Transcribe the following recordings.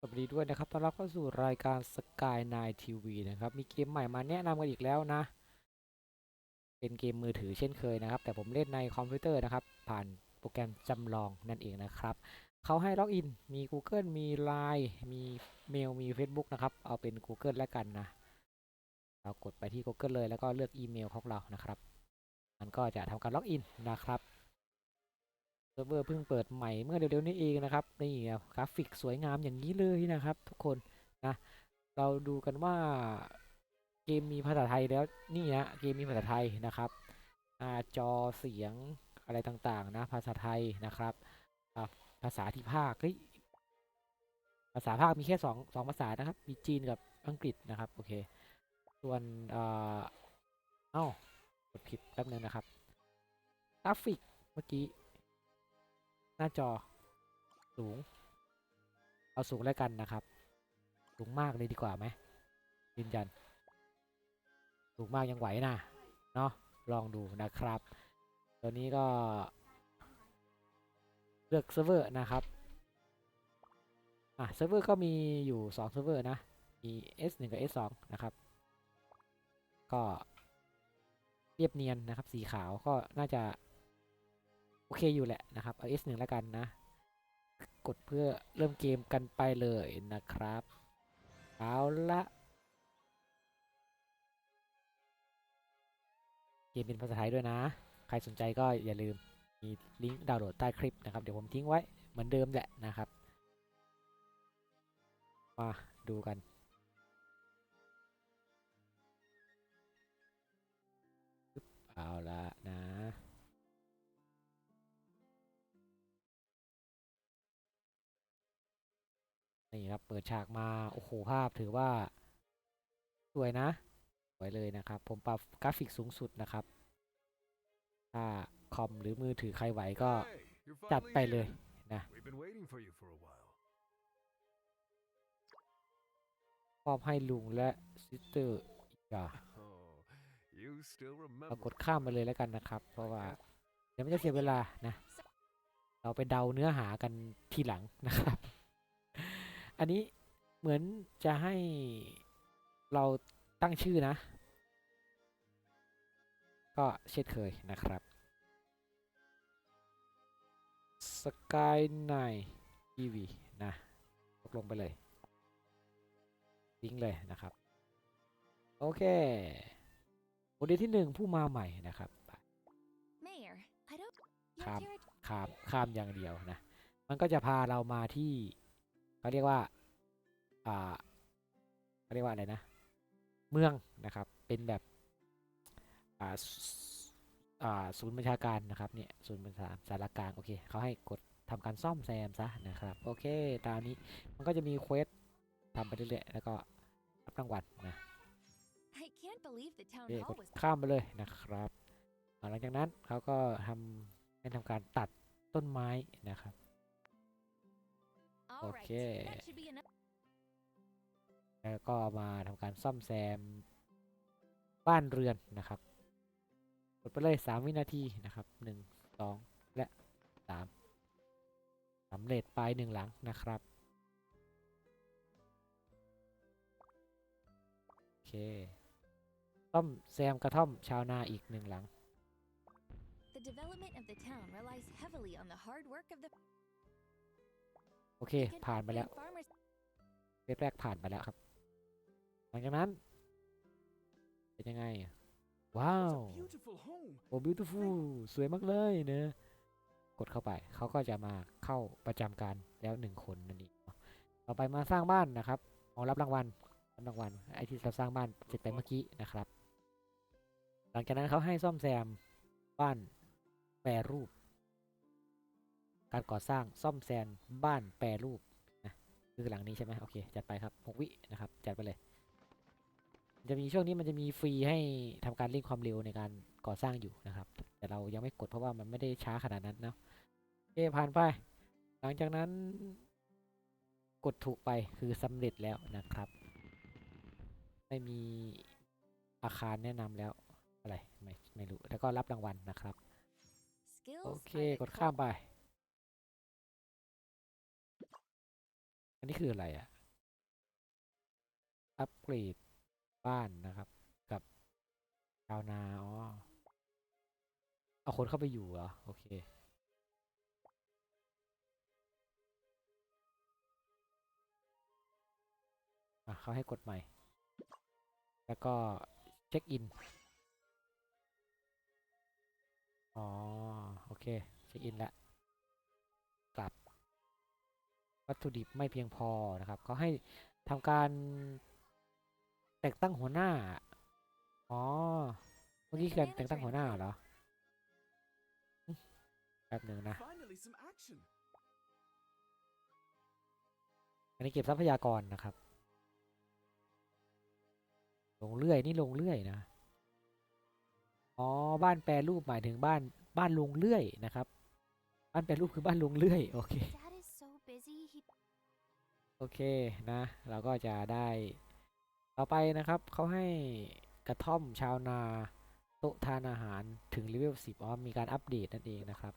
สวัสดีด้วยนะครับต้อนรับเข้าสู่รายการ Sky 9 TV นะครับ มีเกมใหม่มาแนะนำกันอีกแล้วนะ เป็นเกมมือถือเช่นเคยนะครับ แต่ผมเล่นในคอมพิวเตอร์นะครับ ผ่านโปรแกรมจำลองนั่นเองนะครับ เขาให้ล็อกอิน มี Google มี Line มีเมล มี Facebook นะครับ เอาเป็น Google แล้วกันนะ เรากดไปที่ Google เลยแล้วก็เลือกอีเมลของเรานะครับ มันก็จะทำการล็อกอินนะครับ ซิร์ฟเวอร์เพิ่งเปิดใหม่เมื่อเร็วๆนี้เองนะครับนี่ครับกราฟิกสวยงามอย่างนี้เลยนะครับ ทุกคนนะเราดูกันว่าเกมมีภาษาไทยแล้วนี่นะเกมมีภาษาไทยนะครับจอเสียงอะไรต่างๆนะภาษาไทยนะครับภาษาที่ภาคภาษาภาคมีแค่สองสองภาษานะครับ มีจีนกับอังกฤษนะครับโอเคส่วนเอ่อเอ้า กดผิดแป๊บนึงนะครับกราฟิกเมื่อกี้ หน้าจอสูง เอาสูงแล้วกันนะครับ สูงมากเลยดีกว่าไหมยืนยัน สูงมากยังไหวนะเนาะลองดูนะครับ ตัวนี้ก็ เลือกเซิร์ฟเวอร์นะครับอะเซิร์ฟเวอร์ก็มีอยู่2เซิร์ฟเวอร์นะมี S1 กับ S2 นะครับ ก็เรียบเนียนนะครับ สีขาวก็น่าจะ โอเคอยู่แหละนะครับเอา S1 แล้วกันนะ กดเพื่อเริ่มเกมกันไปเลยนะครับ เอาละเกมเป็นภาษาไทยด้วยนะ ใครสนใจก็อย่าลืมมีลิงก์ดาวน์โหลดใต้คลิปนะครับ เดี๋ยวผมทิ้งไว้เหมือนเดิมแหละนะครับ มาดูกันเอาละนะ นี่ครับ เปิดฉากมา โอ้โห ภาพถือว่า สวยนะ สวยเลยนะครับ ผมปรับกราฟิกสูงสุดนะครับ ถ้าคอมหรือมือถือใครไหวก็ Hey, you're จัด finally ไปเลย here. นะ We've been waiting for you for a while. มอบให้ลุงและซิสเตอร์อีกอะ Oh, you still เรา remember. กดข้ามไปเลยแล้วกันนะครับ เพราะว่าเดี๋ยวมันจะเสียเวลานะ เราไปเดาเนื้อหากันทีหลังนะครับ อันนี้เหมือนจะให้เราตั้งชื่อนะ ก็เช่นเคยนะครับ Sky 9 TV นะตกลงไปเลยทิ้งเลยนะครับ โอเคโมเดลที่หนึ่งผู้มาใหม่นะครับ Mayor, I don't. Come. Your territory. ข้ามข้ามอย่างเดียวนะ มันก็จะพาเรามาที่ เขาเรียกว่าอ่าเขาเรียกว่าอะไรนะ เมืองนะครับ เป็นแบบอ่าสอ่าศูนย์บัญชาการนะครับเนี่ยศูนย์บัญชาสารกลางโอเคเขาให้กดทำการซ่อมแซมซะนะครับ โอเค ตามนี้มันก็จะมีเควสทำไปเรื่อยๆแล้วก็รับรางวัลนะ I can't believe the โอ town เคก hall ด was. ข้ามไปเลยนะครับอ่าหลังจากนั้นเขาก็ทำให้ทำการตัดต้นไม้นะครับ All right. Okay. That should be enough. แล้วก็มาทำการซ่อมแซมบ้านเรือนนะครับกดไปเลยสามวินาทีนะครับหนึ่งสองและสามสำเร็จไปหนึ่งหลังนะครับโอเคซ่อมแซมกระท่อมชาวนาอีกหนึ่งหลัง The development of the town relies heavily on the hard work of the โอเค can ผ่านไปแล้ว upgrade farmers. เฟสแรกผ่านไปแล้วครับ หลังจากนั้น เป็นยังไง ว้าว It's a beautiful home. โอ้ beautiful สวยมากเลยเนะกดเข้าไป เขาก็จะมาเข้าประจำการแล้วหนึ่งคนนั่นเองเนาะต่อไปมาสร้างบ้านนะครับของรับรางวัลรับรางวัล ไอที่เราสร้างบ้านเสร็จไปเมื่อกี้นะครับ หลังจากนั้นเขาให้ซ่อมแซมบ้านแปรรูป การก่อสร้างซ่อมแซมบ้านแปรรูปนะคือหลังนี้ใช่ไหมโอเคจัดไปครับหกวินะครับจัดไปเลย จะมีช่วงนี้มันจะมีฟรีให้ทำการเร่งความเร็วในการก่อสร้างอยู่นะครับ แต่เรายังไม่กดเพราะว่ามันไม่ได้ช้าขนาดนั้นเนาะโอเคผ่านไป หลังจากนั้นกดถูกไปคือสำเร็จแล้วนะครับ ไม่มีอาคารแนะนำแล้วอะไรไม่ไม่รู้แล้วก็รับรางวัลนะครับ โอเคกดข้ามไป อันนี้คืออะไรอะอัปเกรดบ้านนะครับ กับชาวนาอ๋อเอาคนเข้าไปอยู่เหรอ โอเคเขาให้กดใหม่ แล้วก็เช็คอิน อ๋อ โอเค เช็คอินแล้ว วัตถุดิบไม่เพียงพอนะครับเขาให้ทำการแต่งตั้งหัวหน้า อ๋อ เมื่อกี้คือการแต่งตั้งหัวหน้าเหรออืมแป๊บหนึ่งนะ Finally, some action. อันนี้เก็บทรัพยากรนะครับ ลงเลื่อยนี่ลงเลื่อยนะ อ๋อ บ้านแปรรูปหมายถึงบ้านบ้านลงเลื่อยนะครับ บ้านแปรรูปคือบ้านลงเลื่อย โอเค โอเคนะ เราก็จะได้ ต่อไปนะครับเขาให้กระท่อมชาวนาโต๊ะทานอาหารถึงเลเวล10อ๋อมีการอัปเดตนั่นเองนะครับ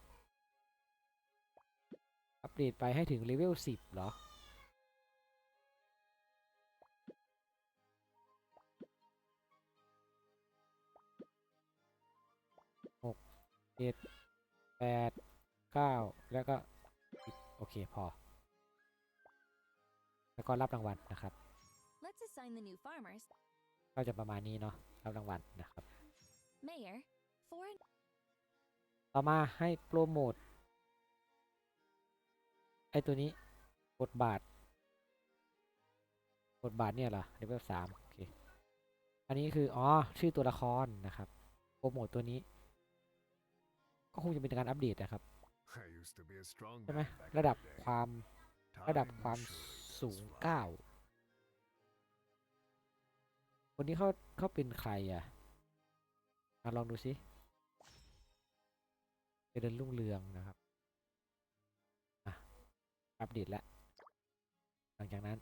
อัปเดตไปให้ถึงเลเวล10เหรอหกเจ็ดแปดเก้าแล้วก็โอเคพอ แล้วก็รับรางวัลนะครับ let's assign the new farmers. ก็จะประมาณนี้เนาะรับรางวัลนะครับ Mayor, foreign ต่อมาให้โปรโมทไอตัวนี้บทบาท บทบาทเนี่ยเหรอเลเวลสามโอเค อันนี้คือ อ๋อ ชื่อตัวละครนะครับโปรโมทตัวนี้ ก็คงจะเป็นการอัปเดตนะครับ I used to be a strong ใช่ไหม man back in ระดับ the day. ความ Time ระดับความ sure สูงเก้าคนนี้เขาเขาเป็นใครอะมาลองดูสิเจริญรุ่งเรืองนะครับ อะ อัปเดตแล้ว หลังจากนั้น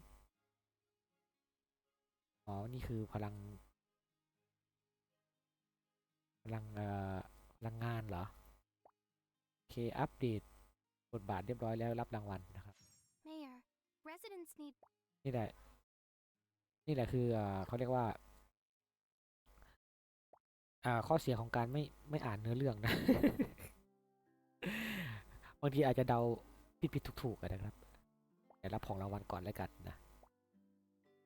อ๋อ นี่คือพลัง พลังเอ่อพลังงานเหรอ โอเค อัปเดตบทบาทเรียบร้อยแล้วรับรางวัลนะครับ นี่แหละ นี่แหละคือเอ่อเขาเรียกว่าอ่าข้อเสียของการไม่ไม่อ่านเนื้อเรื่องนะบางทีอาจจะเดาผิดผิดถูกถูกๆอะนะครับแต่รับของรางวัลก่อนแล้วกันนะ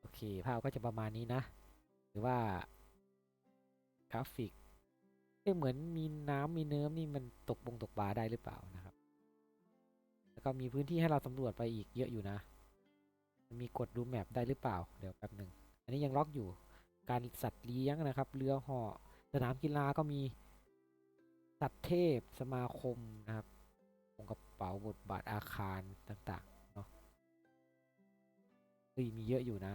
โอเค ภาพก็จะประมาณนี้นะ หรือว่ากราฟิกเอ๊ะเหมือนมีน้ำมีเนื้อนี่มันตกบงตกปลาได้หรือเปล่านะครับ แล้วก็มีพื้นที่ให้เราสำรวจไปอีกเยอะอยู่นะ มีกดดูแมปได้หรือเปล่า เดี๋ยวแป๊บหนึ่ง อันนี้ยังล็อกอยู่ การสัตว์เลี้ยงนะครับ เรือหาะสนามกีฬาก็มี สัตว์เทพสมาคมนะครับวงกระเป๋าบทบาทอาคารต่างๆ เนาะมีเยอะอยู่นะ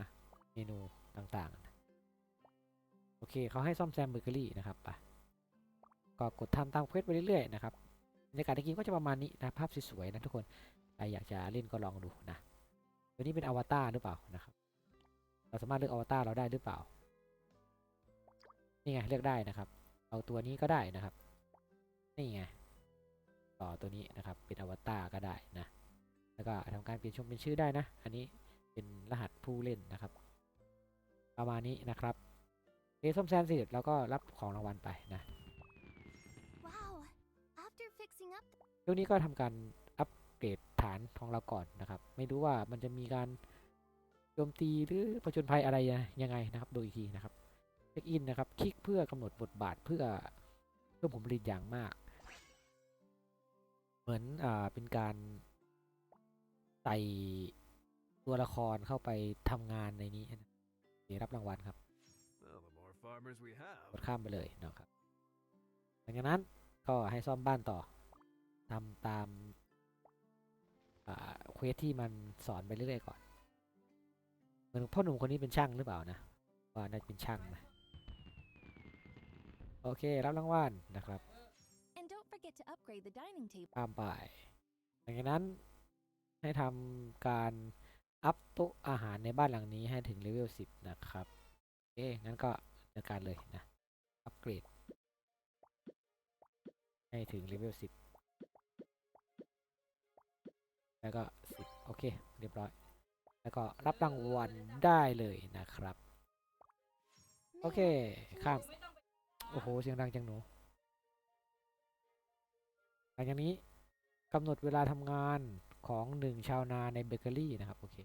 เมนูต่างๆ โอเคเขาให้ซ่อมแซมเบเกอรี่นะครับไปก็กดทำตามเควสไปเรื่อยๆนะครับบรรยากาศในเกมก็จะประมาณนี้นะภาพสวยๆนะทุกคนใครอยากจะเล่นก็ลองดูนะ ตัวนี้เป็นอวตารหรือเปล่านะครับ เราสามารถเลือกอวตารเราได้หรือเปล่า นี่ไงเลือกได้นะครับ เอาตัวนี้ก็ได้นะครับ นี่ไง ต่อตัวนี้นะครับ เป็นอวตารก็ได้นะ แล้วก็ทำการเปลี่ยนชมเป็นชื่อได้นะ อันนี้เป็นรหัสผู้เล่นนะครับ ประมาณนี้นะครับเอส้มแซมเสร็จแล้วก็รับของรางวัลไปนะ Wow. After fixing up ช่วงนี้ก็ทำการอัปเกรด ฐานของเราก่อนนะครับ ไม่รู้ว่ามันจะมีการโจมตีหรือผจญภัยอะไรยังไงนะครับดูอีกทีนะครับเช็คอินนะครับ คลิกเพื่อกำหนดบทบาทเพื่อเพิ่มผลผลิตอย่างมาก เหมือนอ่าเป็นการใส่ตัวละครเข้าไปทำงานในนี้นะเดี๋ยวรับรางวัลครับกดข้ามไปเลยนะครับหลังจากนั้นก็ให้ซ่อมบ้านต่อทำตาม เควสที่มันสอนไปเรื่อยๆก่อนเหมือนพ่อหนุ่มคนนี้เป็นช่างหรือเปล่านะว่าน่าจะเป็นช่างนะโอเครับรางวัลนะครับ and don't forget to upgrade the dining table. ข้ามไปหลังจากนั้นให้ทำการอัพโต๊ะอาหารในบ้านหลังนี้ให้ถึงเลเวล10 นะครับโอเคงั้นก็เดินการเลยนะ อัปเกรด ให้ถึงเลเวล10 แล้วก็10โอเค เรียบร้อย แล้วก็รับรางวัลได้เลยนะครับ โอเค ข้าม โอ้โห เสียงดังจังหนู หลังจากนี้กำหนดเวลาทำงานของหนึ่งชาวนาในเบเกอรี่นะครับ โอเค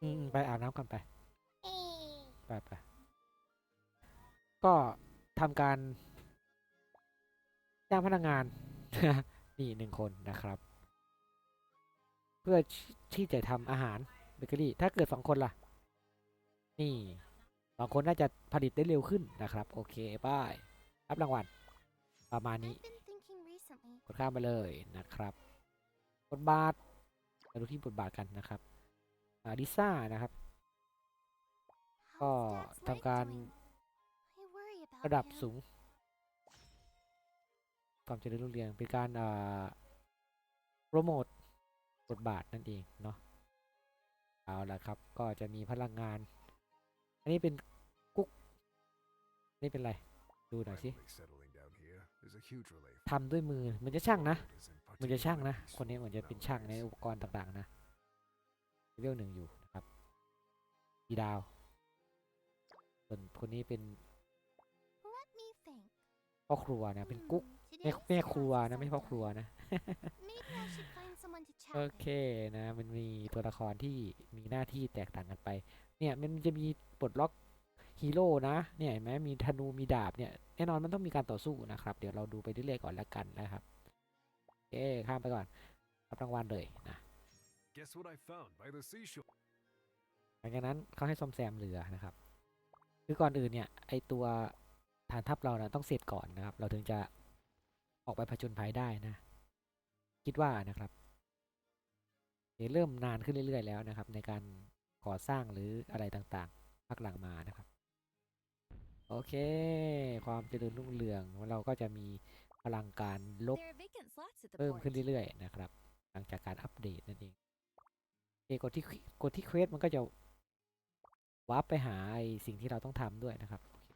อืมไปอาบน้ำกันไป ไปไปก็ทำการ จ้างพนักงาน นี่หนึ่งคนนะครับ เพื่อที่จะทำอาหารเบเกอรี่ ถ้าเกิดสองคนล่ะ นี่สองคนน่าจะผลิตได้เร็วขึ้นนะครับ โอเคป้ายรับรางวัลประมาณนี้กดข้ามไปเลยนะครับบทบาทมาดูที่บทบาทกันนะครับดิซ่านะครับ ก็ทำการระดับสูง ความเจริญรุ่งเรืองเป็นการอ่าโปรโมทบทบาทนั่นเองเนาะเอาละครับก็จะมีพลังงาน อันนี้เป็นกุ๊กอันนี่เป็นอะไร ดูหน่อยสิ Finally settling down here is a huge relief. ทำด้วยมือเหมันจะช่างนะ It isn't เหมันจะช่างนะ particularly คนนี้เหมือนจะเป็น peaceful ช่างใน nowadays. อุปกรณ์ต่างๆนะเลเวลหนึ่งอยู่นะครับดีดาวส่วนคนนี้เป็น Let me think. พ่อครัวนะเป็นกุ๊ก Hmm, แม่ today's แม่ครัว class นะไม่ใช่พ่อครัว sometime. นะ Maybe I should find someone to chat โอ with. เคนะ มันมีตัวละครที่มีหน้าที่แตกต่างกันไป เนี่ยมันจะมีปลดล็อกฮีโร่นะเนี่ยเห็นไหมมีธนูมีดาบเนี่ยแน่นอนมันต้องมีการต่อสู้นะครับ เดี๋ยวเราดูไปเรื่อยๆก่อนแล้วกันนะครับโอเคข้ามไปก่อนรับรางวัลเลยนะ Guess what I found by the seashore? หลังจากนั้นเขาให้ซ่อมแซมเรือนะครับคือก่อนอื่นเนี่ยไอตัวฐานทัพเรานะต้องเสร็จก่อนนะครับ เราถึงจะ ออกไปผจญภัยได้นะ คิดว่านะครับเดี๋ยวเริ่มนานขึ้นเรื่อย ๆ แล้วนะครับ ในการก่อสร้างหรืออะไรต่างๆภาคหลังมานะครับ โอเค ความเจริญรุ่งเรืองของเราก็จะมีพลังการลบ There are vacant slots at the เพิ่ม port. ขึ้นเรื่อยๆนะครับ หลังจากการอัปเดตนั่นเองโอเคกดที่กดที่เควสมันก็จะวาร์ปไปหาไอสิ่งที่เราต้องทำด้วยนะครับโอเค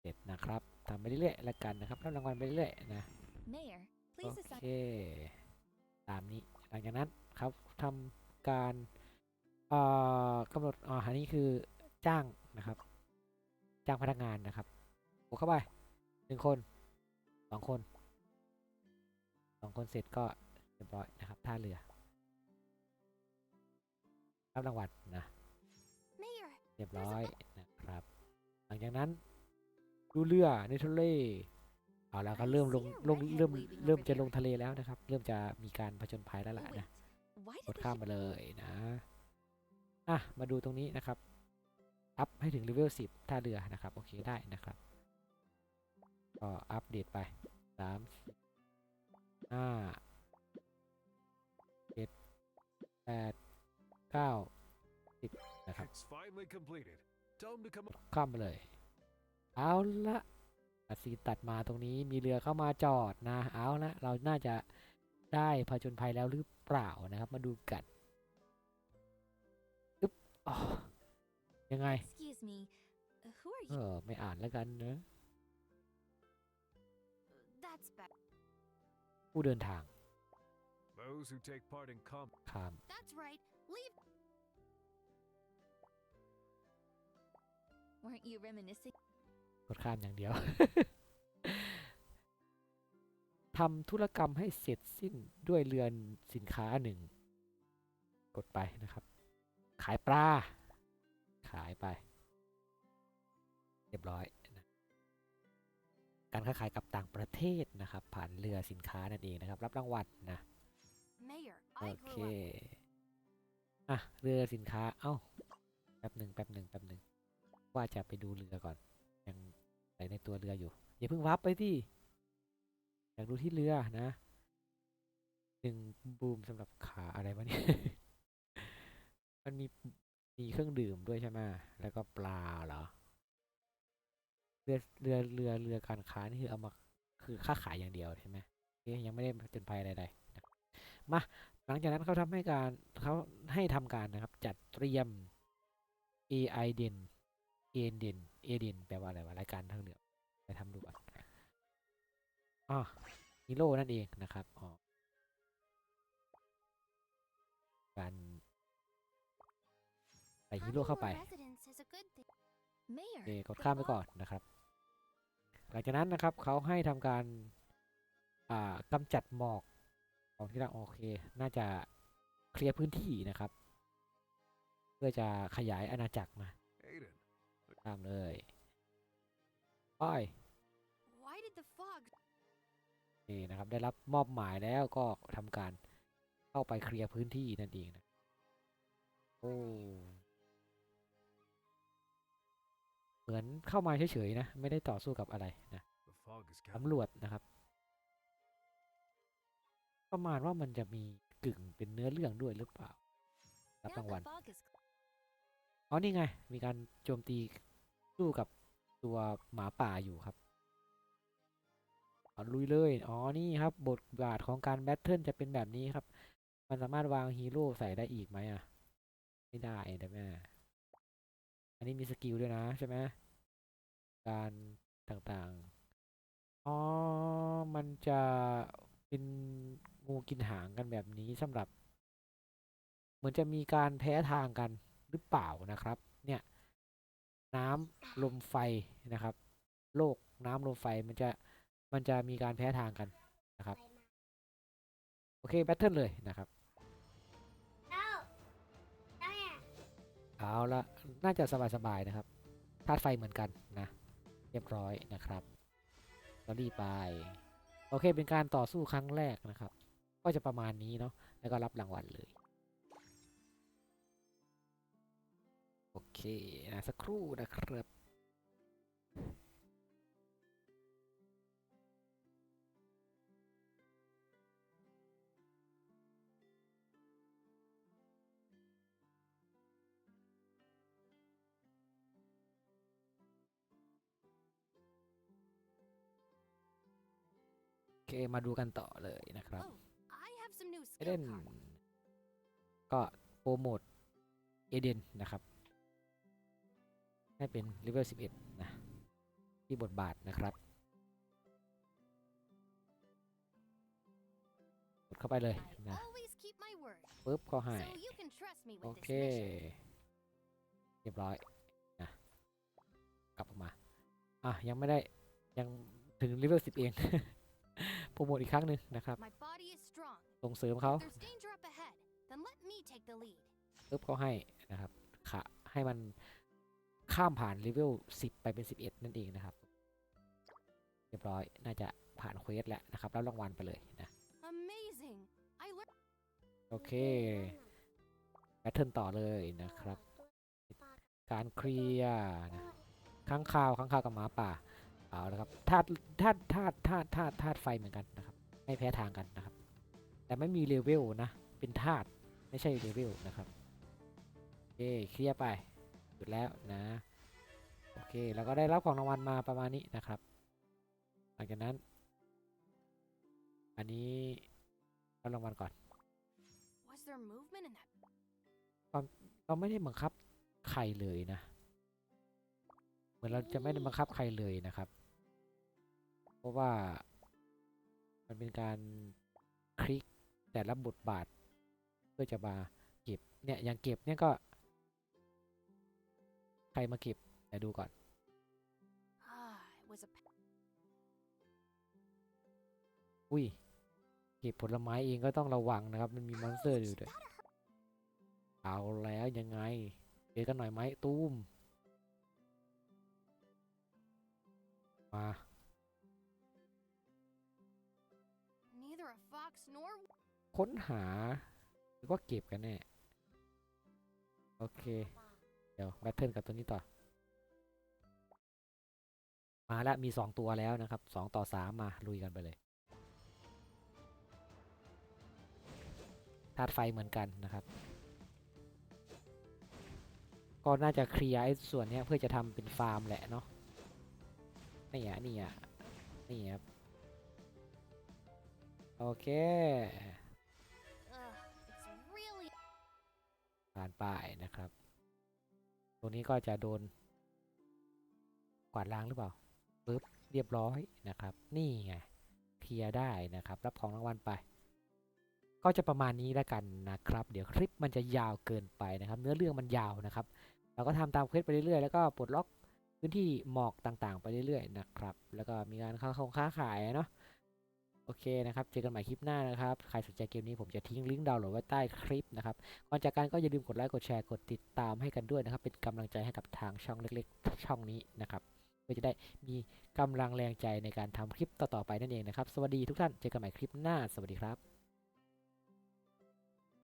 เสร็จนะครับ ทำไปเรื่อยๆแล้วกันนะครับรับรางวัลไปเรื่อยๆนะ Mayor, โอ please เค assign. ตามนี้หลังจากนั้นครับทำการเอ่อกำหนดอ่าอันนี้คือจ้างนะครับ จ้างพนักงานนะครับกดเข้าไปหนึ่งคนสองคนสองคนเสร็จก็เรียบร้อยนะครับท่าเรือรับรางวัลนะ Mayor, เรียบร้อยนะครับ หลังจากนั้น ดูเรือในทะเลเอาแล้วก็เริ่มลงลงเริ่มเริ่มจะลงทะเลแล้วนะครับ เริ่มจะมีการผจญภัยแล้วล่ะ Wait, นะ why ก did ด the ข้าม ship ไปเลยนะอะมาดูตรงนี้นะครับ อัพให้ถึงเลเวล10ท่าเรือนะครับ โอเคได้นะครับก็อัปเดตไปสามห้าเจ็ดแปดเก้าสิบนะครับ It's finally completed. Tell him to come up. ข้ามไปเลย เอาละตัดสีนตัดมาตรงนี้มีเรือเข้ามาจอดนะ เอาละเราน่าจะได้ผจญภัยแล้วหรือเปล่านะครับ มาดูกันอึ๊บอ๋อยังไง Excuse me. uh, Who are เอ you? อไม่อ่านแล้วกันเนอะ that's better. ผู้เดินทาง Those who take part in combat ข้าม That's right. Leave. Weren't you reminiscing? กดข้ามอย่างเดียวทำธุรกรรมให้เสร็จสิ้นด้วยเรือนสินค้าหนึ่ง กดไปนะครับ ขายปลา ขายไป เรียบร้อยนะการค้าขายกับต่างประเทศนะครับ ผ่านเรือสินค้านั่นเองนะครับ รับรางวัลนะ Mayor, โอ I เค grew up. อะ เรือสินค้า เอ้า แป๊บหนึ่งแป๊บหนึ่งแป๊บหนึ่งว่าจะไปดูเรือก่อนยัง ใส่ในตัวเรืออยู่ อย่าเพิ่งวับไปที่อยากดูที่เรือนะหนึ่งบูมสำหรับขาอะไรวะเนี่ยมันมีมีเครื่องดื่มด้วยใช่ไหมแล้วก็ปลาเหรอเรือเรือเรือเรือการค้านี่คือเอามาคือค่าขายอย่างเดียวใช่ไหมยังไม่ได้จนภัยใดๆนะมาหลังจากนั้นเขาทำให้การเขาให้ทำการนะครับ จัดเตรียม AI เด่น A เด่น A เด่นแปลว่าอะไรวะรายการทางเหนือไปทำดูก่อนอ๋อมีฮีโร่นั่นเองนะครับอ๋อการใส่ฮีโร่ Having เข้าไป more residents is a good thing. โอ Mayor, เคกด the ข้ามไป ball- ก่อนนะครับ หลังจากนั้นนะครับเขาให้ทำการอ่ากำจัดหมอกของที่เราโอเค น่าจะเคลียร์พื้นที่นะครับ เพื่อจะขยายอาณาจักรมา Aiden, ตามเลยไป Why did the fog? นี่นะครับได้รับมอบหมายแล้วก็ทำการเข้าไปเคลียร์พื้นที่นั่นเองนะโอ้เหมือนเข้ามาเฉยๆนะ ไม่ได้ต่อสู้กับอะไรนะ the fog is สำ gathering. รวจนะครับ ประมาณว่ามันจะมีกึ่งเป็นเนื้อเรื่องด้วยหรือเปล่ารับ now รางวัล the fog is อ๋อนี่ไง มีการโจมตี สู้กับตัวหมาป่าอยู่ครับลุยเลย อ๋อ นี่ครับ บทบาทของการแบทเทิลจะเป็นแบบนี้ครับ มันสามารถวางฮีโร่ใส่ได้อีกไหมอะ ไม่ได้แต่แม่ อันนี้มีสกิลด้วยนะใช่ไหม การต่างๆ อ๋อ มันจะเป็นงูกินหางกันแบบนี้สำหรับ เหมือนจะมีการแพ้ทางกันหรือเปล่านะครับ นี่ยน้ำลมไฟนะครับ โลกน้ำลมไฟมันจะมันจะมีการแพ้ทางกันนะครับ โอเคแบทเทิลเลยนะครับเอาละน่าจะสบายๆนะครับธาตุไฟเหมือนกันนะ เรียบร้อยนะครับตอรี่ไปโอเคเป็นการต่อสู้ครั้งแรกนะครับ ก็จะประมาณนี้เนาะแล้วก็รับรางวัลเลย เคนะสักครู่นะครับโอเคมาดูกันต่อเลยนะครับ Oh, I have some new เอเด skill น cards. ก็โปรโมทเอเดนนะครับ ให้เป็นเลเวล11 นะ ที่บทบาทนะครับกดเข้าไปเลย I นะ always keep my word, ปุ๊บก็ให้ so you can trust me โอ with เค this mission. เรียบร้อยนะกลับออกมา อะ ยังไม่ได้ยังถึงเลเวล10 เอง โปรโมทอีกครั้งหนึ่งนะครับ My body is strong. ส่งเสริมเขา If there's danger up ahead, then let me take the lead. ปุ๊บเขาให้นะครับขะให้มัน ข้ามผ่านเลเวล10 ไปเป็น 11 นั่นเองนะครับ เรียบร้อยน่าจะผ่านเควสแล้วนะครับรับรางวัลไปเลยนะ Amazing. I learned โอเคแพทเทิร์นต่อเลยนะครับ การเคลียร์นะข้างคาวข้างคาวกับหมาป่าเอาละครับธาตุธาตุธาตุธาตุธาตุธาตุไฟเหมือนกันนะครับ ไม่แพ้ทางกันนะครับ แต่ไม่มีเลเวลนะ เป็นธาตุไม่ใช่เลเวลนะครับ โอเคเคลียร์ไป หยุดแล้วนะ โอเคแล้วก็ได้รับของรางวัลมาประมาณนี้นะครับ หลังจากนั้น อันนี้รับรางวัลก่อน was there movement in that เราไม่ได้บังคับใครเลยนะ เหมือนเราจะไม่ได้บังคับใครเลยนะครับ เพราะว่ามันเป็นการคลิกแต่ละบทบาทเพื่อจะมาเก็บเนี่ยอย่างเก็บเนี่ยก็ ใครมาเก็บแต่ดูก่อน Ah, it was a pa- อุ้ย เก็บผลไม้เองก็ต้องระวังนะครับ มันมีมอนสเตอร์อยู่ด้วย เอาแล้วยังไงเจอกันหน่อยไหมตูมมา neither a fox nor ค้นหา หรือว่าเก็บกันแน่ โอเคเดี๋ยวแบทเทิลกับตัวนี้ต่อ มาแล้วมีสองตัวแล้วนะครับสองต่อสามมาลุยกันไปเลยธาตุไฟเหมือนกันนะครับ ก็น่าจะเคลียร์ไอ้ส่วนเนี้ยเพื่อจะทำเป็นฟาร์มแหละเนาะนี่อะนี่อะนี่ครับโอเค Ugh, it's really ผ่านไปนะครับ ตรงนี้ก็จะโดนกวาดล้างหรือเปล่าปึ๊บเรียบร้อยนะครับ นี่ไงเคลียร์ได้นะครับ รับของรางวัลไป ก็จะประมาณนี้แล้วกันนะครับ เดี๋ยวคลิปมันจะยาวเกินไปนะครับ เนื้อเรื่องมันยาวนะครับ เราก็ทำตามเควสไปเรื่อยๆแล้วก็ปลดล็อกพื้นที่หมอกต่างๆ ไปเรื่อยๆนะครับ แล้วก็มีการค้าคงค้าขายเนาะ โอเคนะครับ เจอกันใหม่คลิปหน้านะครับ ใครสนใจเกมนี้ผมจะทิ้งลิงก์ดาวน์โหลดไว้ใต้คลิปนะครับ ก่อนจากกันก็อย่าลืมกดไลค์ กดแชร์ กดติดตามให้กันด้วยนะครับ เป็นกำลังใจให้กับทางช่องเล็กๆ ช่องนี้นะครับ เพื่อจะได้มีกำลังแรงใจในการทำคลิปต่อๆไปนั่นเองนะครับ สวัสดีทุกท่าน เจอกันใหม่คลิปหน้า สวัสดีครับ